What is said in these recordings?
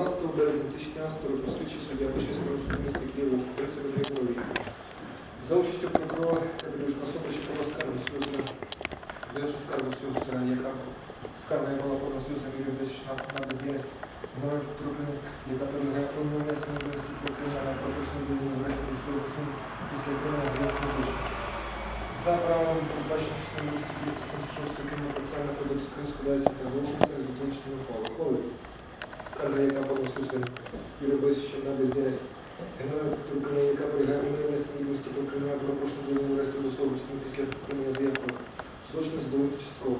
12 березня 2013 року слідчий суддя Печерського суду міста Києва Борисович Григорович за участю прокурора Кабелюшна особа, що була скарга сльозна, вирішив скаргу сльозна, яка скарга яка була подана сльозна Юрію Бесична на бездіяльність Генеральної прокуратури, яка передає про внесення відомості про кримінальне пропущення до виробництва військових сил після отримання заявки вище. За правом передбачено частиною статті 276 Кримінального процесуального кодексу України складається та вилучення з виключними Яка подана сльозна Юрія Борисовича на бездіяльність Генеральної прокуратури, яка полягає в внесенні відомості про кримінальне пропущення до виробництва до особи після отримання заявки. Злочину задовольнити частково.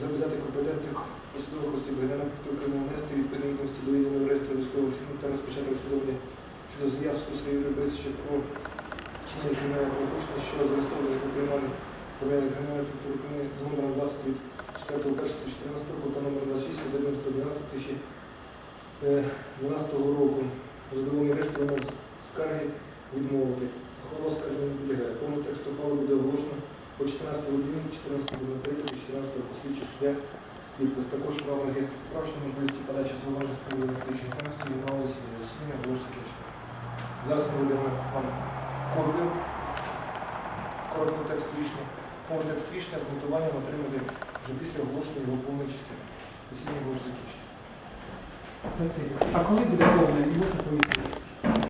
Зав'язати компетентних посадових осіб. Генеральної прокуратури внести відповідні відомості до реєстру військових сил та розпочати розслідування щодо заяв Суса Юрія Борисовича про вчинення кримінального правопорушення, що зареєстрованих у проведення Генеральної прокуратури з номером 20 від 4.1.2014 року та номер 26 від 11.12.2012 року. Задоволені решти вимог скарги відмовити. Ухвала скарги не підлягає. Повний текст ухвали буде оголошено по 14 годині, 14 години 3, 14 послідчий суддя підпис. Також вам роз'яснити справ, що можливості подачі зауважень з приводу фактичної інформації відмовилися від засідання оголошення рішення. Зараз ми будемо вам копію короткого тексту рішення. Повний текст рішення з мотивуванням отримати вже після оголошення його повної частини. Спасибо. А коли буде повне?